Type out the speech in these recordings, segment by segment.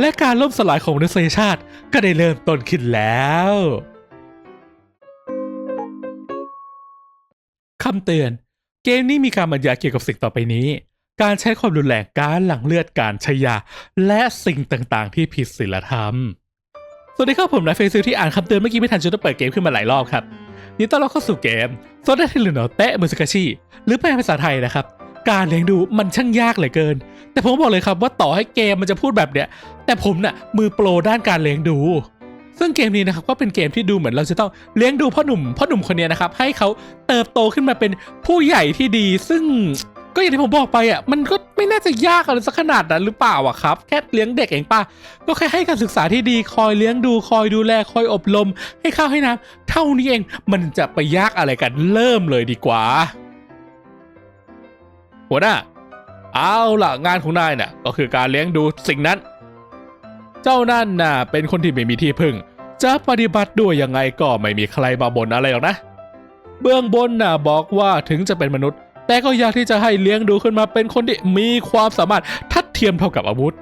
และการล่มสลายของมนุษยชาติก็ได้เริ่มต้นขึ้นแล้วคำเตือน เกมนี้มีการบรรยายเกี่ยวกับสิ่งต่อไปนี้ การใช้ความรุนแรงการหลั่งเลือดการใช้ยา และสิ่งต่างๆ ที่ผิดศีลธรรม สวัสดีครับผมนายเฟซิลที่อ่านคำเตือนเมื่อกี้ไม่ทันจนต้องเปิดเกมขึ้นมาหลายรอบครับยินดีต้อนรับเข้าสู่เกมโซดาเทลโนเตะมือสกาชิหรือแปลเป็นภาษาไทยนะครับ การเลี้ยงดูมันช่างยากเหลือเกิน แต่ผมบอกเลยครับว่าต่อให้เกมมันจะพูดแบบเนี้ย แต่ผมน่ะมือโปรด้านการเลี้ยงดู ซึ่งเกมนี้นะครับก็เป็นเกมที่ดูเหมือนเราจะต้องเลี้ยงดูพ่อหนุ่มพ่อหนุ่มคนเนี้ยนะครับให้เขาเติบโตขึ้นมาเป็นผู้ใหญ่ที่ดี ซึ่งก็อย่างที่ผมบอกไปอะมันก็ไม่น่าจะยากอะไรสักขนาดนั้นหรือเปล่าอะครับ แค่เลี้ยงเด็กเองป่ะก็แค่ให้การศึกษาที่ดีคอยเลี้ยงดูคอยดูแลคอยอบรม ให้ข้าวให้น้ำเท่านี้เองมันจะไปยากอะไรกันเริ่มเลยดีกว่าหัวหน้า เอาล่ะงานของนายน่ะก็คือการเลี้ยงดูสิ่งนั้น เจ้านั่นน่ะเป็นคนที่ไม่มีที่พึ่ง จะปฏิบัติด้วยยังไงก็ไม่มีใครมาบ่นอะไรหรอกนะ เบื้องบนน่ะบอกว่าถึงจะเป็นมนุษย์ แต่ก็อยากที่จะให้เลี้ยงดูขึ้นมาเป็นคนที่มีความสามารถทัดเทียมเท่ากับอาวุธ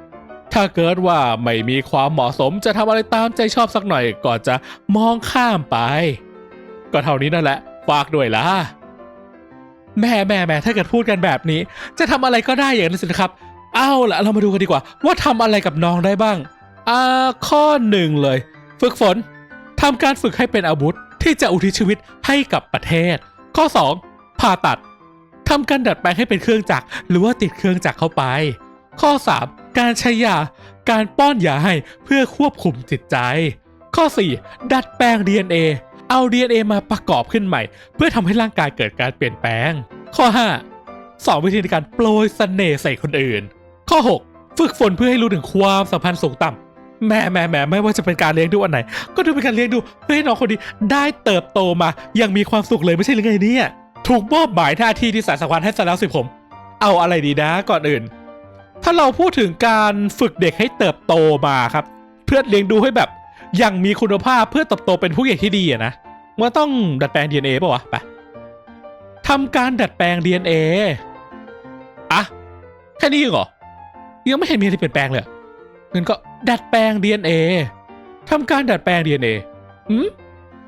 ถ้าเกิดว่าไม่มีความเหมาะสมจะทำอะไรตามใจชอบสักหน่อยก็จะมองข้ามไป ก็เท่านี้นั่นแหละฝากด้วยล่ะ แม่แม่แม่ถ้าเกิดพูดกันแบบนี้ จะทำอะไรก็ได้อย่างนั้นสินะครับ เอาล่ะเรามาดูกันดีกว่า ว่าทำอะไรกับน้องได้บ้างอ่าข้อหนึ่งเลย ฝึกฝนทำการฝึกให้เป็นอาวุธที่จะอุทิศชีวิตให้กับประเทศ ข้อ 2. ผ่าตัดทำการดัดแปลงให้เป็นเครื่องจักรหรือว่าติดเครื่องจักรเข้าไป ข้อ 3. การใช้ยา การป้อนยาให้เพื่อควบคุมจิตใจ ข้อ 4. ดัดแปลง DNA เอา DNA มาประกอบขึ้นใหม่ เพื่อทำให้ร่างกายเกิดการเปลี่ยนแปลง ข้อ 5. สอนวิธีในการโปรยเสน่ห์ใส่คนอื่น ข้อ 6. ฝึกฝนเพื่อให้รู้ถึงความสัมพันธ์สูงต่ำแม่แม่แม่ไม่ว่าจะเป็นการเลี้ยงดูอันไหน ก็ดูเป็นการเลี้ยงดูเพื่อให้น้องคนนี้ได้เติบโตมาอยังมีความสุขเลยไม่ใช่หรือไงเนี่ย ถูกมอบหมายหน้าที่ที่สายสังวานให้ซะแล้วสิผม เอาอะไรดีนะก่อนอื่น ถ้าเราพูดถึงการฝึกเด็กให้เติบโตมาครับ เพื่อเลี้ยงดูให้แบบ อยังมีคุณภาพเพื่อเติบโตเป็นผู้ใหญ่ที่ดีอะนะมันต้องดัดแปลง DNA ป่าวะไปทำการดัดแปลง DNA อะแค่นี้เหรอ ยังไม่เห็นมีอะไรเปลี่ยนแปลงเลยงั้นก็ดัดแปลง DNA ทำการดัดแปลง DNA อืม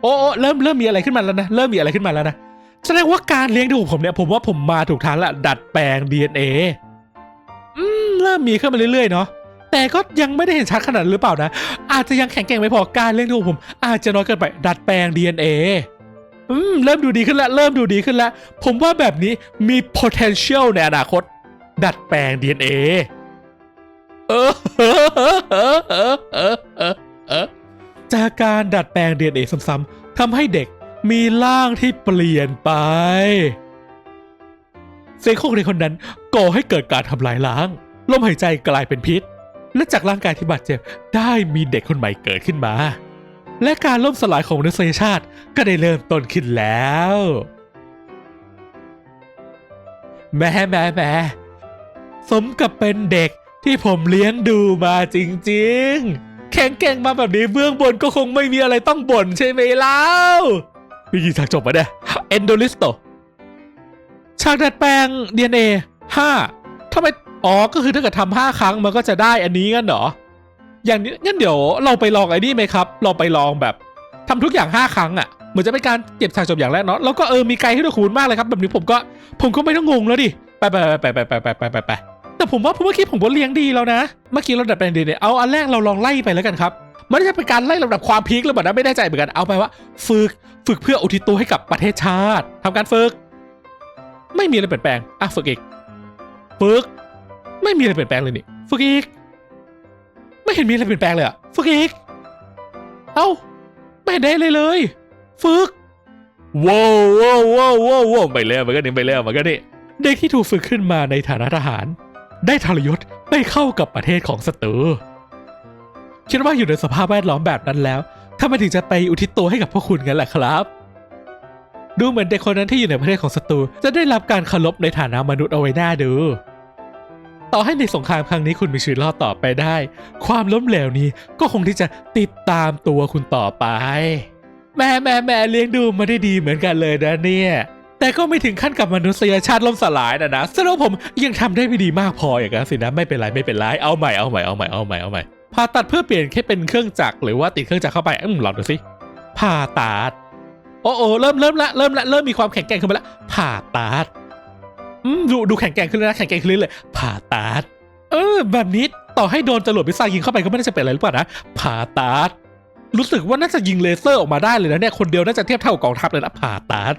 โอ้โอ้เริ่มเริ่มมีอะไรขึ้นมาแล้วนะ เริ่มมีอะไรขึ้นมาแล้วนะ แสดงว่าการเลี้ยงดูผมเนี่ย ผมว่าผมมาถูกทางละ ดัดแปลง DNA อืม เริ่มมีขึ้นมาเรื่อยๆเนาะ แต่ก็ยังไม่ได้เห็นชัดขนาดหรือเปล่านะ อาจจะยังแข็งแกร่งไม่พอการเลี้ยงดูผม อาจจะน้อยเกินไปดัดแปลง DNA อืมเริ่มดูดีขึ้นแล้เริ่มดูดีขึ้นแล้ผมว่าแบบนี้มี potential ในอนาคต ดัดแปลง DNA เออจากการดัดแปลง DNA ซ้ำๆทำให้เด็กมีร่างที่เปลี่ยนไปเสียงของเด็กคนนั้นก่อให้เกิดการทำลายล้างลมหายใจกลายเป็นพิษ และจากร่างกายที่บาดเจ็บได้มีเด็กคนใหม่เกิดขึ้นมา และการล่มสลายของมนุษยชาติก็ได้เริ่มต้นขึ้นแล้วแม่แม่แม่สมกับเป็นเด็กที่ผมเลี้ยงดูมาจริงๆ แข็งแกร่งมาแบบนี้เบื้องบนก็คงไม่มีอะไรต้องบ่นใช่ไหมเล่าพี่กี่ฉากจบมาเนี่ยเอนโดลิสโตฉากดัดแปลง DNA 5ทำไม อ๋อ ก็คือถ้าเกิดทำห้าครั้งมันก็จะได้อันนี้งั้นเหรอ อย่างนี้งั้นเดี๋ยวเราไปลองไอ้นี่ไหมครับ เราไปลองแบบทำทุกอย่างห้าครั้งอะ่ะ เหมือนจะเป็นการเก็บฉากจบอย่างแรกเนาะ แล้วก็เออ มีไกด์ให้เราคูณมากเลยครับ แบบนี้ผมก็ผมก็ไม่ต้องงงแล้วดิ ไปไปไปไปไปไปไปไปไปแต่ผมว่าเมื่อกี้ผมก็เลี้ยงดีแล้วนะ เมื่อกี้เราดัดแปลงดีเนี่ยเอาอันแรกเราลองไล่ไปแล้วกันครับ มันไม่ใช่เป็นการไล่ลำดับความพีคหรือเปล่านะไม่แน่ใจเหมือนกัน เอาไปว่า ฝึกฝึกเพื่ออุทิศตัวให้กับประเทศชาติทำการฝึก ไม่มีอะไรเปลี่ยนแปลง อะฝึกอีก ฝึก ไม่มีอะไรเปลี่ยนแปลงเลยนี่ฝึกอีก ไม่เห็นมีอะไรเปลี่ยนแปลงเลยอะฝึกอีก เอ้า ไม่เห็นได้เลยเลย ฝึกว้าวว้าวว้าวว้าวว้าวไปแล้วมันก็นี่ไปแล้วมันก็นี่เด็กที่ถูกฝึกขึ้นมาในฐานะทหาร ได้ทรยศไปเข้ากับประเทศของศัตรูคิดว่าอยู่ในสภาพแวดล้อมแบบนั้นแล้วทำไมถึงจะไปอุทิศตัวให้กับพวกคุณกันล่ะครับ ดูเหมือนเด็กคนนั้นที่อยู่ในประเทศของศัตรูจะได้รับการเคารพในฐานะมนุษย์เอาไว้หน้าดู ต่อให้ในสงครามครั้งนี้คุณมีชีวิตรอดต่อไปได้ ความล้มเหลวนี้ก็คงที่จะติดตามตัวคุณต่อไป แม่แม่แม่เลี้ยงดูมาได้ดีเหมือนกันเลยนะเนี่ย แต่ก็ไม่ถึงขั้นกับมนุษยชาติล่มสลายนะนะสดงว่าผมยังทำได้ไม่ดีมากพออย่างนั้นสินะไม่เป็นไรไม่เป็นไรเอาใหม่เอาใหม่เอาใหม่เอาใหม่เอาใหม่ผ่าตัดเพื่อเปลี่ยนแค่เป็นเครื่องจักรหรือว่าติดเครื่องจักรเข้าไปอืมลองดูสิผ่าตัดโอ้โอ้เริ่มเริ่มละเริ่มละเริ่มมีความแข็งแกร่งขึ้นมาละผ่าตัด ดูดูแข็งแกร่งขึ้นแล้วนะแข็งแกร่งขึ้นเรื่อยผ่าตัดเออ แบบนี้ต่อให้โดนจรวดพิซซ่ายิงเข้าไปก็ไม่น่าจะเป็นอะไรหรือเปล่านะผ่าตัดรู้สึกว่าน่าจะยิงเลเซอร์ออกมาได้เลยนะเนี่ยคนเดียวน่าจะเทียบเท่ากองทัพเลยนะผ่าตัด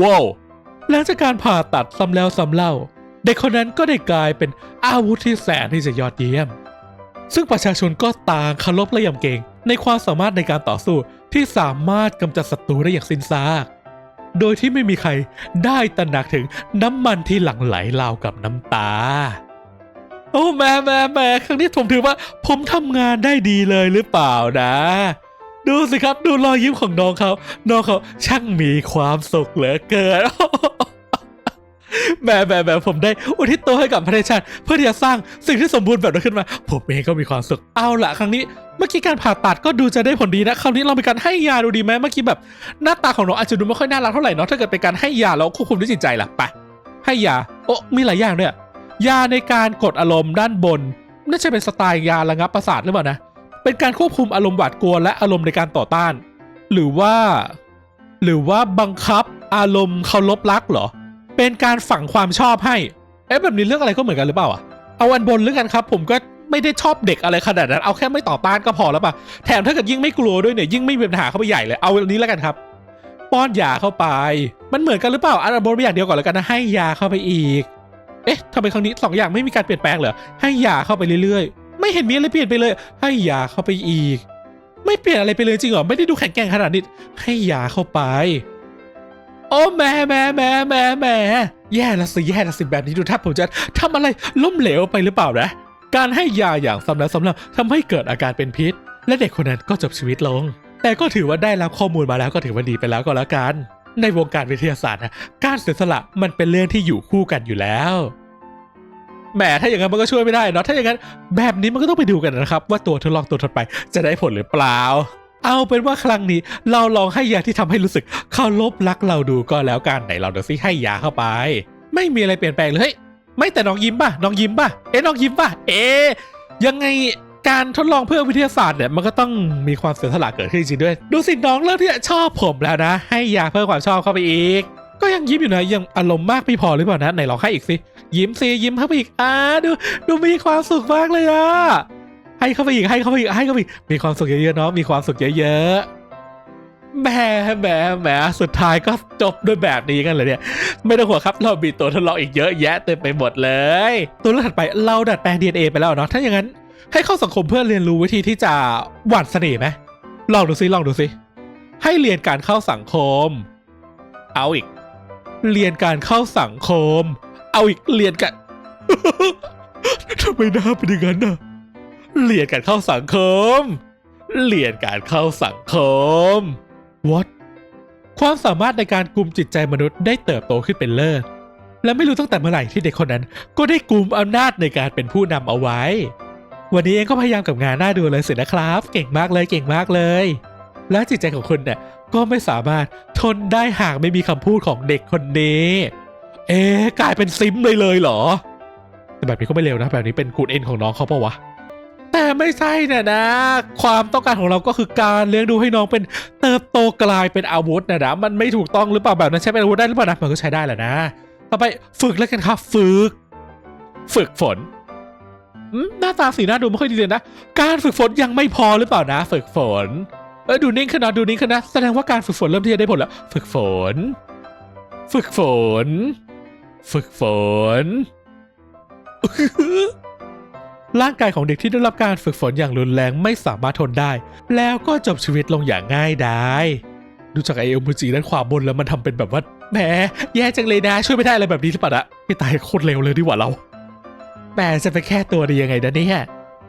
ว้าวหลังจากการผ่าตัดซ้ำแล้วซ้ำเล่า เด็กคนนั้นก็ได้กลายเป็นอาวุธที่แสนที่จะยอดเยี่ยม ซึ่งประชาชนก็ต่างคารพและยำเกรงในความสามารถในการต่อสู้ที่สามารถกำจัดศัตรูได้อย่างสิ้นซาก โดยที่ไม่มีใครได้ตระหนักถึงน้ำมันที่หลั่งไหลราวกับน้ำตา โอ้แม่แม่แม่ครั้งนี้ผมถือว่า ผมทำงานได้ดีเลยหรือเปล่านะ ดูสิครับดูรอยยิ้มของน้องเขา น้องเขาช่างมีความสุขเหลือเกินแหม่แหม่แหม่ผมได้อุทิศตัวให้กับประเทศชาติเพื่อที่จะสร้างสิ่งที่สมบูรณ์แบบนั้นขึ้นมา ผมเองก็มีความสุขเอาละครั้งนี้ มื่อกี้การผ่าตัดก็ดูจะได้ผลดีนะคราวนี้เราเป็นการให้ยาดูดีไหมเมื่อกี้แบบหน้าตาของน้องอาจจะดูไม่ค่อยน่ารักเท่าไหร่เนาะถ้าเกิดเป็นการให้ยาแล้วควบคุมด้วยจิตใจล่ะไปให้ยาโอ้มีหลายอย่างด้วยยาในการกดอารมณ์ด้านบนน่าจะเป็นสไตล์ยาระงับประสาทหรือเปล่านะเป็นการควบคุมอารมณ์หวาดกลัวและอารมณ์ในการต่อต้าน หรือว่า หรือว่าบังคับอารมณ์เคารพรักเหรอ เป็นการฝังความชอบให้เอ๊ะแบบนี้เรื่องอะไรก็เหมือนกันหรือเปล่าอะเอาอันบนเรื่องกันครับ ผมก็ ไม่ได้ชอบเด็กอะไรขนาดนั้น เอาแค่ไม่ต่อต้านก็พอแล้วป่ะ แถมถ้าเกิดยิ่งไม่กลัวด้วยเนี่ยยิ่งไม่มีปัญหาเข้าไปใหญ่เลย เอาอันนี้แล้วกันครับ ป้อนยาเข้าไป มันเหมือนกันหรือเปล่าอันบนไปอย่างเดียวก่อนแล้วกันนะให้ยาเข้าไปอีก เอ๊ะทำไมครั้งนี้สองอย่างไม่มีการเปลี่ยนแปลงเหรอ ให้ยาเข้าไปเรื่อยๆ ไม่เห็นมีอะไรเปลี่ยนไปเลย ให้ยาเข้าไปอีก ไม่เปลี่ยนอะไรไปเลยจริงเหรอ ไม่ได้ดูแข็งแกร่งขนาดนี้ ให้ยาเข้าไป โอ้แม่แม่แม่แม่แม่แย่ละสิแย่ละสิแบบนี้ดูถ้าผมจะทำอะไรล้มเหลวไปหรือเปล่านะ การให้ยาอย่างซ้ำล้วซ้ำล่าทำให้เกิดอาการเป็นพิษ และเด็กคนนั้นก็จบชีวิตลง แต่ก็ถือว่าได้รับข้อมูลมาแล้วก็ถือว่าดีไปแล้วก็แล้วกัน ในวงการวิทยาศาสตร์นะการเสียสละมันเป็นเรื่องที่อยู่คู่กันอยู่แล้วแหมถ้าอย่างนั้นมันก็ช่วยไม่ได้เนาะถ้าอย่างนั้นแบบนี้มันก็ต้องไปดูกันนะครับ ว่าตัวทดลองตัวถัดไปจะได้ผลหรือเปล่า เอาเป็นว่าครั้งนี้เราลองให้ยาที่ทำให้รู้สึกเคารพรักเราดูก็แล้วกันไหนเราดูซิให้ยาเข้าไป ไม่มีอะไรเปลี่ยนแปลงเลย ไม่แต่น้องยิ้มป่ะน้องยิ้มป่ะเอ๊ะน้องยิ้มป่ะเอ๊ะยังไงการทดลองเพื่อวิทยาศาสตร์เนี่ยมันก็ต้องมีความเสียสละเกิดขึ้นจริงด้วย ดูสิน้องเริ่มที่จะชอบผมแล้วนะ ให้ยาเพิ่มความชอบเข้าไปอีก ก็ยังยิ้มอยู่นะยังอารมณ์มากไม่พอหรือเปล่านะไหนลองให้อีกสิยิ้มสิยิ้มเข้าไปอีกอ่าดูดูมีความสุขมากเลยอะให้เข้าไปอีกให้เข้าไปอีกให้เข้าไปอีกมีความสุขเยอะๆเนาะมีความสุขเยอะๆ แหมแหมแหมสุดท้ายก็จบด้วยแบบนี้กันเลยเนี่ย ไม่ต้องห่วงครับเรามีตัวทดลองอีกเยอะแยะเต็มไปหมดเลย ตัวเลือกถัดไปเราดัดแปลง DNA ไปแล้วเนาะถ้าอย่างนั้น ให้เข้าสังคมเพื่อเรียนรู้วิธีที่จะหว่านเสน่ห์ไหมลองดูซิลองดูซิให้เรียนการเข้าสังคม เอาอีก เรียนการเข้าสังคม เอาอีกเรียนกันทำไมหน้าเป็นอย่างนั้นน่ะเรียนการเข้าสังคม เรียนการเข้าสังคม what ความสามารถในการกลุ่มจิตใจมนุษย์ได้เติบโตขึ้นเป็นเลิศ และไม่รู้ตั้งแต่เมื่อไหร่ที่เด็กคนนั้น ก็ได้กลุ่มอำนาจในการเป็นผู้นำเอาไว้ วันนี้เองก็พยายามกับงานหน้าดูเลยสินะครับ เก่งมากเลยเก่งมากเลย และจิตใจของคุณเนี่ยก็ไม่สามารถทนได้หากไม่มีคำพูดของเด็กคนนี้ เอ๊ะกลายเป็นซิมเลยเลยเหรอ แต่แบบนี้ก็ไม่เร็วนะแบบนี้เป็นกูดเอ็นของน้องเขาปะวะ แต่ไม่ใช่นะนะ ความต้องการของเราก็คือการเลี้ยงดูให้น้องเป็นเติบโตกลายเป็นอาวุธนะนะมันไม่ถูกต้องหรือเปล่าแบบนั้นใช้เป็นอาวุธได้หรือเปล่านะมันก็ใช้ได้แหละนะ ต่อไปฝึกแล้วกันครับฝึก ฝึกฝนหน้าตาสีหน้าดูไม่ค่อยดีเลยนะ การฝึกฝนยังไม่พอหรือเปล่านะ ฝึกฝนเออดูนิ่งขึ้นนะดูนิ่งขึ้นนะแสดงว่าการฝึกฝนเริ่มที่จะได้ผลแล้ว ฝึกฝน ฝึกฝน ฝึกฝน ร่างกายของเด็กที่ได้รับการฝึกฝนอย่างรุนแรงไม่สามารถทนได้ แล้วก็จบชีวิตลงอย่างง่ายดายดูจากไอเอลมูจีด้านขวาบนแล้วมันทำเป็นแบบว่าแหมแย่จังเลยนะช่วยไม่ได้อะไรแบบนี้หรือเปล่าอะไม่ตายโคตรเร็วเลยดีกว่าเราแหมจะไปแค่ตัวดียังไงนะเนี่ย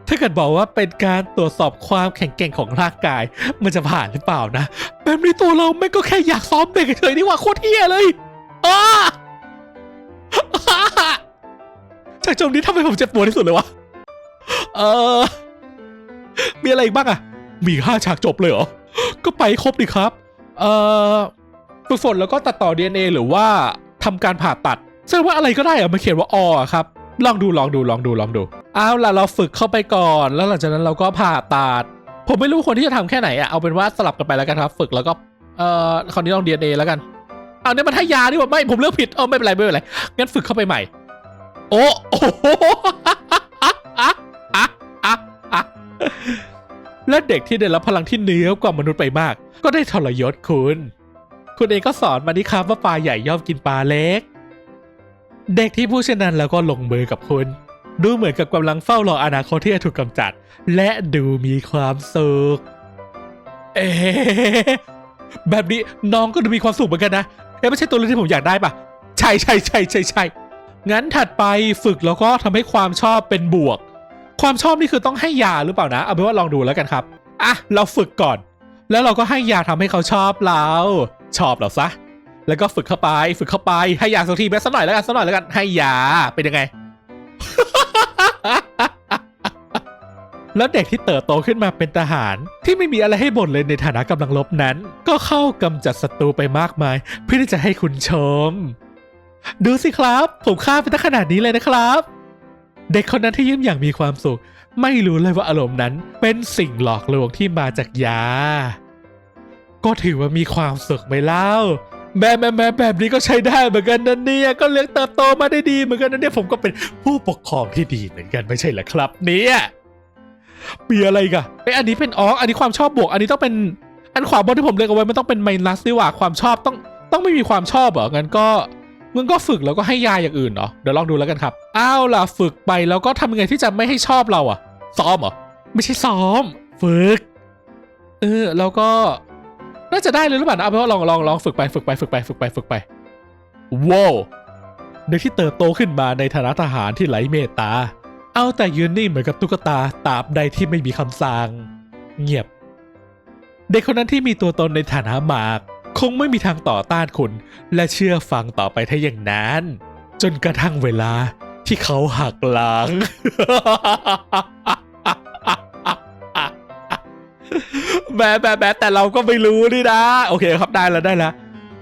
ถ้าเกิดบอกว่าเป็นการตรวจสอบความแข็งแกร่งของร่างกาย มันจะผ่านหรือเปล่านะแบบนี้ตัวเราไม่ก็แค่อยากซ้อมเด็กเฉยนี่ว่าโคตรเฮี้ยเลยอ้าจากจมนี้ทำไมผมเจ็บปวดที่สุดเลยวะ เออ มีอะไรอีกบ้างอะมีห้าฉากจบเลยเหรอ ก็ไปครบดิครับ เอ่อฝึกฝนแล้วก็ตัดต่อ DNA หรือว่าทำการผ่าตัดแสดงว่าอะไรก็ได้อะมันเขียนว่าออะครับ ลองดูลองดูลองดูลองดูเอาล่ะเราฝึกเข้าไปก่อน แล้วหลังจากนั้นเราก็ผ่าตัด ผมไม่รู้คนที่จะทำแค่ไหนอะเอาเป็นว่าสลับกันไปแล้วกันครับ ฝึกแล้วก็ เอ่อคราวนี้ลองดีเอ็นเอแล้วกันเอาเนี่ยมันให้ยาดิว่าไม่ผมเลือกผิดเออไม่เป็นไรไม่เป็นไรงั้นฝึกเข้าไปใหม่ โอ้โห และเด็กที่ได้รับพลังที่เหนือกว่ามนุษย์ไปมาก ก็ได้ทรยศคุณ คุณเองก็สอนมานี่ครับว่าปลาใหญ่ย่อมกินปลาเล็ก เด็กที่พูดเช่นนั้นแล้วก็ลงมือกับคุณ ดูเหมือนกับกำลังเฝ้ารออนาคตที่จะถูกกำจัด และดูมีความสุข เอ๊แบบนี้น้องก็ดูมีความสุขเหมือนกันนะ เอ๊ะไม่ใช่ตัวเลือกที่ผมอยากได้ปะใช่ใช่ใช่ใช่ใช่ งั้นถัดไปฝึกแล้วก็ทำให้ความชอบเป็นบวก ความชอบนี่คือต้องให้ยาหรือเปล่านะ เอาเป็นว่าลองดูแล้วกันครับ อะ เราฝึกก่อน แล้วเราก็ให้ยาทำให้เขาชอบเราชอบเราซะ แล้วก็ฝึกเข้าไป ฝึกเข้าไป ให้ยาสักทีแม้สักหน่อยแล้วกันสักหน่อยแล้วกัน ให้ยา เป็นยังไง แล้วเด็กที่เติบโตขึ้นมาเป็นทหาร ที่ไม่มีอะไรให้บ่นเลยในฐานะกำลังลบนั้น ก็เข้ากำจัดศัตรูไปมากมาย เพื่อที่จะให้คุณชม ดูสิครับ ผมฆ่าไปตั้งขนาดนี้เลยนะครับ เด็กคนนั้นที่ยิ้มอย่างมีความสุข ไม่รู้เลยว่าอารมณ์นั้นเป็นสิ่งหลอกลวงที่มาจากยา ก็ถือว่ามีความสุขไหมเล่าแม่แม่แม่แบบนี้ก็ใช้ได้เหมือนกันนะเนี่ยก็เลี้ยงเติบโตมาได้ดีเหมือนกันนะเนี่ยผมก็เป็นผู้ปกครองที่ดีเหมือนกันไม่ใช่เหรอครับ เนี่ยมีอะไรกันไออันนี้เป็นอ๋ออันนี้ความชอบบวก อันนี้ต้องเป็นอันขวาบนที่ผมเลือกเอาไว้มันต้องเป็นไมนัสดีกว่าความชอบต้องต้องไม่มีความชอบเหรองั้นก็ มึงก็ฝึกแล้วก็ให้ยาอย่างอื่นเนาะเดี๋ยวลองดูแล้วกันครับ อ้าวล่ะฝึกไปแล้วก็ทำยังไงที่จะไม่ให้ชอบเราอะซ้อมเหรอ ไม่ใช่ซ้อม ฝึก เออ แล้วก็ น่าจะได้เลยหรือเปล่านะเอาเป็นว่าลองลองลองฝึกไปฝึกไปฝึกไปฝึกไปฝึกไปว้าวเด็กที่เติบโตขึ้นมาในฐานะทหารที่ไหลเมตตา เอาแต่ยืนนิ่งเหมือนกับตุ๊กตาตราบใดที่ไม่มีคำสั่ง เงียบ เด็กคนนั้นที่มีตัวตนในฐานะหมาก คงไม่มีทางต่อต้านคุณ และเชื่อฟังต่อไปถ้าอย่างนั้น จนกระทั่งเวลาที่เขาหักหลัง แม่แหม่แม่แต่เราก็ไม่รู้นี่นะ โอเคครับได้แล้วได้แล้ว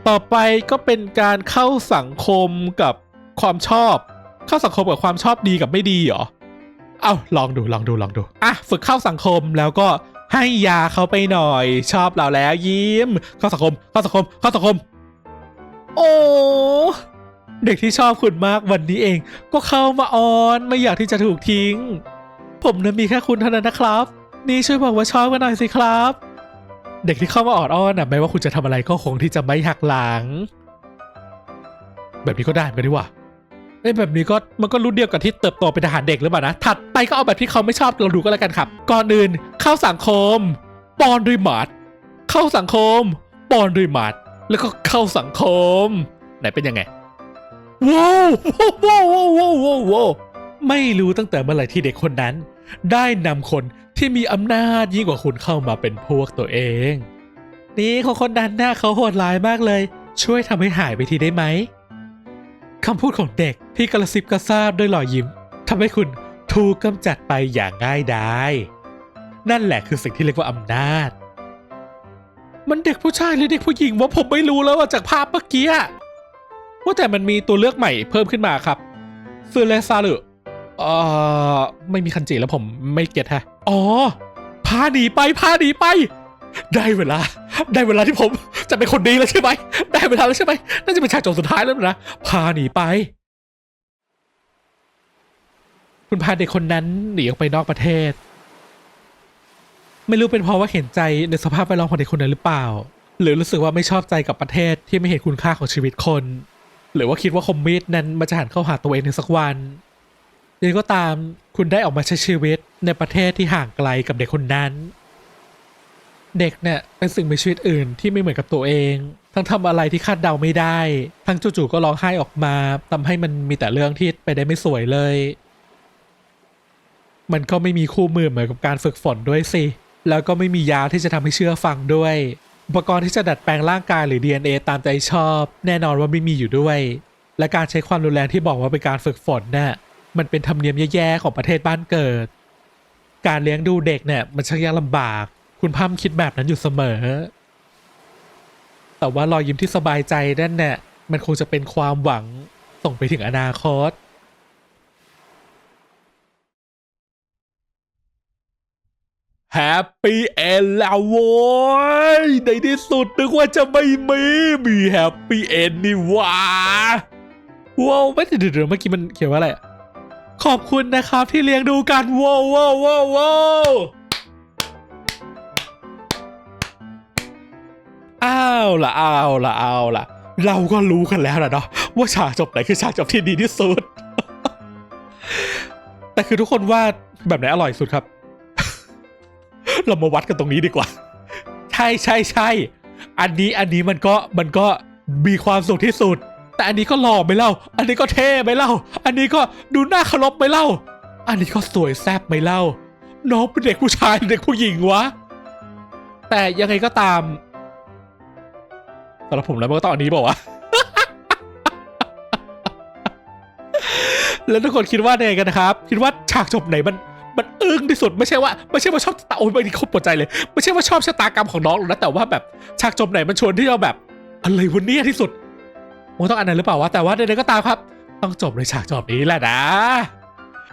ต่อไปก็เป็นการเข้าสังคมกับความชอบ เข้าสังคมกับความชอบดีกับไม่ดีเหรอ เอาลองดูลองดูลองดู อะ ฝึกเข้าสังคมแล้วก็ ให้ยาเขาไปหน่อย ชอบเราแล้วยิ้ม เข้าสังคม เข้าสังคม เข้าสังคม โอ้เด็กที่ชอบคุณมากวันนี้เอง ก็เข้ามาออนไม่อยากที่จะถูกทิ้ง ผมนั้นมีแค่คุณเท่านั้นนะครับ นี่ช่วยบอกว่าชอบกันหน่อยสิครับ เด็กที่เข้ามาออดอ้อนอะไม่ว่าคุณจะทำอะไรก็คงที่จะไม่หักหลัง แบบนี้ก็ได้เหมือนกันดีว่า เอ้ยแบบนี้ก็มันก็รุ่นเดียวกับที่เติบโตเป็นทหารเด็กหรือเปล่านะ ถัดไปก็เอาแบบที่เขาไม่ชอบเราดูก็แล้วกันครับ ก่อนอื่นเข้าสังคมปอนด้วยหมัดเข้าสังคมปอนด้วยหมัดแล้วก็เข้าสังคม ไหนเป็นยังไงว้าวว้าวว้าวว้าวว้าววาวไม่รู้ตั้งแต่เมื่อไหร่ที่เด็กคนนั้น ได้นำคนที่มีอำนาจยิ่งกว่าคุณเข้ามาเป็นพวกตัวเอง นี่ของคนนั้นหน่าเขาโหดร้ายมากเลย ช่วยทำให้หายไปทีได้ไหม คำพูดของเด็กที่กระซิบกระซาบด้วยรอยยิ้มทำให้คุณถูกกำจัดไปอย่างง่ายดายนั่นแหละคือสิ่งที่เรียกว่าอำนาจ มันเด็กผู้ชายหรือเด็กผู้หญิงวะผมไม่รู้แล้วว่าจากภาพเมื่อกี้ว่าแต่มันมีตัวเลือกใหม่เพิ่มขึ้นมาครับซูเลซาหรือเอ่อไม่มีคันจิแล้วผมไม่เก็ตฮะ อ๋อพาหนีไปพาหนีไป ได้เวลา ได้เวลาที่ผมจะเป็นคนดีแล้วใช่ไหม ได้เวลาแล้วใช่ไหมน่าจะเป็นฉากจบสุดท้ายแล้วนะ พาหนีไป คุณพาเด็กคนนั้นหนีออกไปนอกประเทศ ไม่รู้เป็นเพราะว่าเห็นใจในสภาพแวดล้อมของเด็กคนนั้นหรือเปล่า หรือรู้สึกว่าไม่ชอบใจกับประเทศที่ไม่เห็นคุณค่าของชีวิตคน หรือว่าคิดว่าคอมมิตนั้นมันจะหันเข้าหาตัวเองในสักวันยังก็ตามคุณได้ออกมาใช้ชีวิตในประเทศที่ห่างไกลกับเด็กคนนั้น เด็กเนี่ยเป็นสิ่งมีชีวิตอื่นที่ไม่เหมือนกับตัวเอง ทั้งทำอะไรที่คาดเดาไม่ได้ ทั้งจู่ๆก็ร้องไห้ออกมาทำให้มันมีแต่เรื่องที่ไปได้ไม่สวยเลย มันก็ไม่มีคู่มือเหมือนกับการฝึกฝนด้วยสิ แล้วก็ไม่มียาที่จะทำให้เชื่อฟังด้วย อุปกรณ์ที่จะดัดแปลงร่างกายหรือ DNA ตามใจชอบ แน่นอนว่าไม่มีอยู่ด้วย และการใช้ความรุนแรงที่บอกว่าเป็นการฝึกฝนน่ะมันเป็นธรรมเนียมแย่ๆของประเทศบ้านเกิด การเลี้ยงดูเด็กเนี่ยมันชักยากลำบาก คุณพัมคิดแบบนั้นอยู่เสมอ แต่ว่ารอยยิ้มที่สบายใจนั่นเนี่ยมันคงจะเป็นความหวังส่งไปถึงอนาคต แฮปปี้เอนแล้วโว้ยในที่สุดนึกว่าจะไม่มี มีแฮปปี้เอนนี่ว่าว้าวไม่เดี๋ยวเดี๋ยวเมื่อกี้มันเขียนว่าอะไร ขอบคุณนะครับที่เลี้ยงดูกันว้าวว้าวว้าว อ้าวล่ะอ้าวล่ะอ้าวล่ะ เราก็รู้กันแล้วนะเนาะว่าฉากจบไหนคือฉากจบที่ดีที่สุด แต่คือทุกคนว่าแบบไหนอร่อยสุดครับ เรามาวัดกันตรงนี้ดีกว่า ใช่ใช่ใช่อันนี้อันนี้มันก็มันก็มีความสุขที่สุด แต่อันนี้ก็หล่อไหมเล่า อันนี้ก็เท่ไหมเล่า อันนี้ก็ดูน่าเคารพไหมเล่า อันนี้ก็สวยแซ่บไหมเล่า น้องเป็นเด็กผู้ชายเด็กผู้หญิงวะ แต่ยังไงก็ตาม สำหรับผมแล้วมันก็ต้องอันนี้เปล่า แล้วทุกคนคิดว่าไงกันนะครับ คิดว่าฉากจบไหนมันมันอึ้งที่สุดไม่ใช่ว่าไม่ใช่ว่าชอบตาโอ้ยไม่ได้ครบปวดใจเลย ไม่ใช่ว่าชอบชะตากรรมของน้องหรอกนะแต่ว่าแบบฉากจบไหนมันชวนที่เราแบบอะไรวันนี้ที่สุดมันต้องอันนั้นหรือเปล่าวะแต่ว่าใดๆก็ตามครับ ต้องจบในฉากจบนี้แหละนะ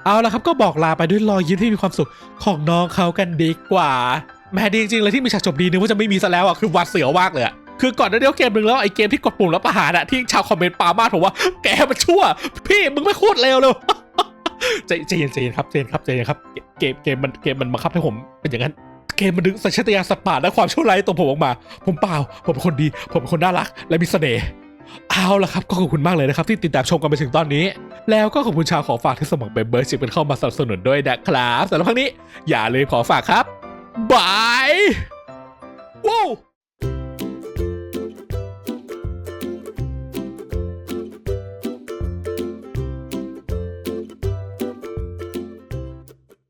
เอาละครับก็บอกลาไปด้วยรอยยิ้มที่มีความสุขของน้องเขากันดีกว่า แม่ดีจริงๆเลยที่มีฉากจบดีนึกว่าจะไม่มีซะแล้วอะคือวัดเสียวมากเลยอะ คือก่อนหน้านี้เกมหนึ่งแล้วไอ้เกมที่กดปุ่มแล้วประหารอะที่ชาวคอมเมนต์ปามาผมว่าแกมันชั่ว พี่มึงไม่โคตรเลวเลยใจใจเย็นใจเย็นครับใจเย็นครับใจเย็นครับ เกมเกมมันเกมมันบังคับให้ผมเป็นอย่างนั้นเกมมันดึงสัญชาตญาณสัตว์ป่าและความชั่วร้ายตัวผมออกมา ผมเปล่า ผมเป็นคนดี ผมเป็นคนน่ารัก และมีเสน่ห์เอาละครับ ก็ขอบคุณมากเลยนะครับ ที่ติดตามชมกันไปถึงตอนนี้ แล้วก็ขอบคุณชาวขอฝากที่สมัครเป็นเบอร์ชิพเป็นเข้ามาสนับสนุนด้วยนะครับสำหรับครั้งนี้ อย่าลืมขอฝากครับบายวู้